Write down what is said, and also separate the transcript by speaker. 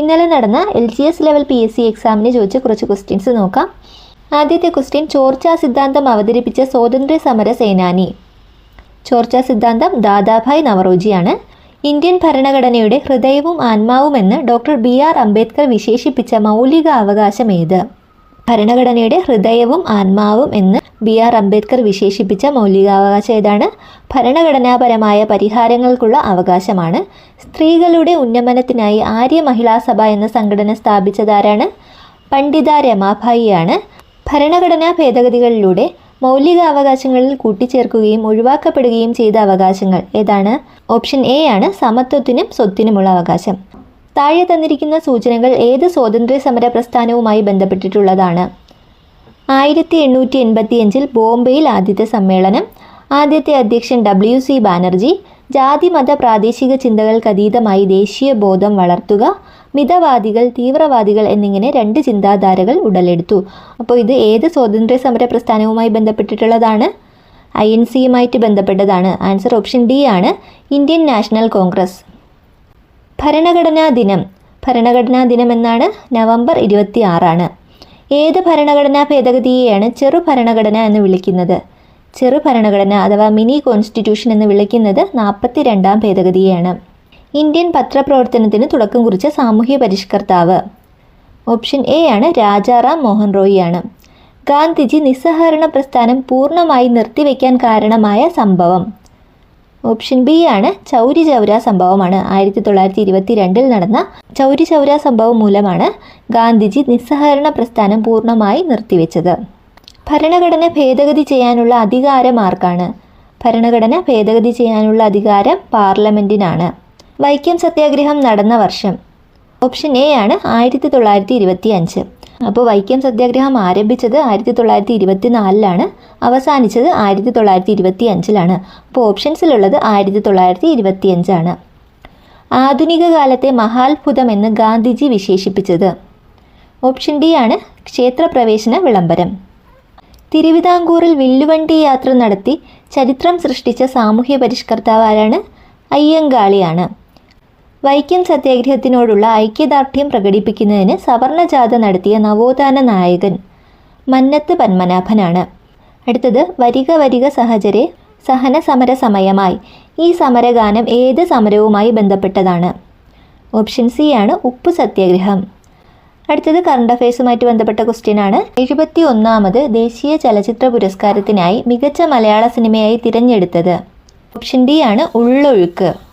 Speaker 1: ഇന്നലെ നടന്ന L G S level P S C എക്സാമിന് ചോദിച്ച കുറച്ച് ക്വസ്റ്റ്യൻസ് നോക്കാം. ആദ്യത്തെ ക്വസ്റ്റ്യൻ ചോർച്ചാ സിദ്ധാന്തം അവതരിപ്പിച്ച സ്വാതന്ത്ര്യ സമര സേനാനി. ചോർച്ചാ സിദ്ധാന്തം ദാദാഭായ് നവറോജിയാണ്. ഇന്ത്യൻ ഭരണഘടനയുടെ ഹൃദയവും ആത്മാവുമെന്ന് ഡോക്ടർ ബി ആർ അംബേദ്കർ വിശേഷിപ്പിച്ച മൗലിക അവകാശം ഏത്? ഭരണഘടനയുടെ ഹൃദയവും ആത്മാവും എന്ന് ബി ആർ അംബേദ്കർ വിശേഷിപ്പിച്ച മൗലികാവകാശം ഏതാണ്? ഭരണഘടനാപരമായ പരിഹാരങ്ങൾക്കുള്ള അവകാശമാണ്. സ്ത്രീകളുടെ ഉന്നമനത്തിനായി ആര്യ മഹിളാ സഭ എന്ന സംഘടന സ്ഥാപിച്ചതാരാണ്? പണ്ഡിത രമാഭായിയാണ്. ഭരണഘടനാ ഭേദഗതികളിലൂടെ മൗലികാവകാശങ്ങളിൽ കൂട്ടിച്ചേർക്കുകയും ഒഴിവാക്കപ്പെടുകയും ചെയ്ത അവകാശങ്ങൾ ഏതാണ്? ഓപ്ഷൻ എ ആണ് സമത്വത്തിനും സ്വത്തിനുമുള്ള അവകാശം. താഴെ തന്നിരിക്കുന്ന സൂചനകൾ ഏത് സ്വാതന്ത്ര്യ സമര പ്രസ്ഥാനവുമായി ബന്ധപ്പെട്ടിട്ടുള്ളതാണ്. ആയിരത്തി എണ്ണൂറ്റി എൺപത്തിയഞ്ചിൽ ബോംബെയിൽ ആദ്യത്തെ സമ്മേളനം ആദ്യത്തെ അധ്യക്ഷൻ ഡബ്ല്യു സി ബാനർജി ജാതി മത പ്രാദേശിക ചിന്തകൾക്ക് അതീതമായി ദേശീയ ബോധം വളർത്തുക മിതവാദികൾ തീവ്രവാദികൾ എന്നിങ്ങനെ രണ്ട് ചിന്താധാരകൾ ഉടലെടുത്തു. അപ്പോൾ ഇത് ഏത് സ്വാതന്ത്ര്യ സമര പ്രസ്ഥാനവുമായി ബന്ധപ്പെട്ടിട്ടുള്ളതാണ്? ഐ എൻ സിയുമായിട്ട് ബന്ധപ്പെട്ടതാണ്. ആൻസർ ഓപ്ഷൻ ഡി ആണ്. Indian National Congress. ഭരണഘടനാ ദിനം. ഭരണഘടനാ ദിനം എന്നാണ് നവംബർ ഇരുപത്തി ആറാണ് ഏത് ഭരണഘടനാ ഭേദഗതിയെയാണ് ചെറു ഭരണഘടന എന്ന് വിളിക്കുന്നത്? ചെറു ഭരണഘടന അഥവാ മിനി കോൺസ്റ്റിറ്റ്യൂഷൻ എന്ന് വിളിക്കുന്നത് നാൽപ്പത്തി രണ്ടാം ഭേദഗതിയെയാണ്. ഇന്ത്യൻ പത്രപ്രവർത്തനത്തിന് തുടക്കം കുറിച്ച സാമൂഹ്യ പരിഷ്കർത്താവ്. ഓപ്ഷൻ എ ആണ് രാജാറാം മോഹൻ റോയിയാണ്. ഗാന്ധിജി നിസ്സഹകരണ പ്രസ്ഥാനം പൂർണമായി നിർത്തിവെക്കാൻ കാരണമായ സംഭവം. ഓപ്ഷൻ ബി ആണ് ചൗരി ചൗര സംഭവമാണ്. ആയിരത്തി തൊള്ളായിരത്തി ഇരുപത്തി രണ്ടിൽ നടന്ന ചൗരി ചൗര സംഭവം മൂലമാണ് ഗാന്ധിജി നിസ്സഹകരണ പ്രസ്ഥാനം പൂർണമായി നിർത്തിവെച്ചത്. ഭരണഘടന ഭേദഗതി ചെയ്യാനുള്ള അധികാരം ആർക്കാണ്? ഭരണഘടന ഭേദഗതി ചെയ്യാനുള്ള അധികാരം പാർലമെന്റിനാണ് വൈക്കം സത്യാഗ്രഹം നടന്ന വർഷം. ഓപ്ഷൻ എ ആണ് ആയിരത്തി തൊള്ളായിരത്തി ഇരുപത്തി അഞ്ച് അപ്പോൾ വൈക്കം സത്യാഗ്രഹം ആരംഭിച്ചത് ആയിരത്തി തൊള്ളായിരത്തി ഇരുപത്തി നാലിലാണ് അവസാനിച്ചത് ആയിരത്തി തൊള്ളായിരത്തി ഇരുപത്തി അഞ്ചിലാണ് അപ്പോൾ ഓപ്ഷൻസിലുള്ളത് ആയിരത്തി തൊള്ളായിരത്തി ഇരുപത്തി അഞ്ചാണ് ആധുനിക കാലത്തെ മഹാത്ഭുതം എന്ന് ഗാന്ധിജി വിശേഷിപ്പിച്ചത്. ഓപ്ഷൻ ഡി ആണ് ക്ഷേത്രപ്രവേശന വിളംബരം. തിരുവിതാംകൂറിൽ വില്ലുവണ്ടി യാത്ര നടത്തി ചരിത്രം സൃഷ്ടിച്ച സാമൂഹ്യ പരിഷ്കർത്താവാരാണ് അയ്യങ്കാളിയാണ്. വൈക്കം സത്യാഗ്രഹത്തിനോടുള്ള ഐക്യദാർഢ്യം പ്രകടിപ്പിക്കുന്നതിന് സവർണജാഥ നടത്തിയ നവോത്ഥാന നായകൻ മന്നത്ത് പത്മനാഭനാണ്. അടുത്തത് വരിക വരിക സഹചരെ സഹന സമര സമയമായി. ഈ സമരഗാനം ഏത് സമരവുമായി ബന്ധപ്പെട്ടതാണ്? ഓപ്ഷൻ സി ആണ് ഉപ്പ് സത്യാഗ്രഹം. അടുത്തത് കറണ്ട് അഫയേഴ്സുമായിട്ട് ബന്ധപ്പെട്ട ക്വസ്റ്റ്യൻ ആണ്. എഴുപത്തി ഒന്നാമത് ദേശീയ ചലച്ചിത്ര പുരസ്കാരത്തിനായി മികച്ച മലയാള സിനിമയായി തിരഞ്ഞെടുത്തത്. ഓപ്ഷൻ ഡി ആണ് ഉള്ളൊഴുക്ക്.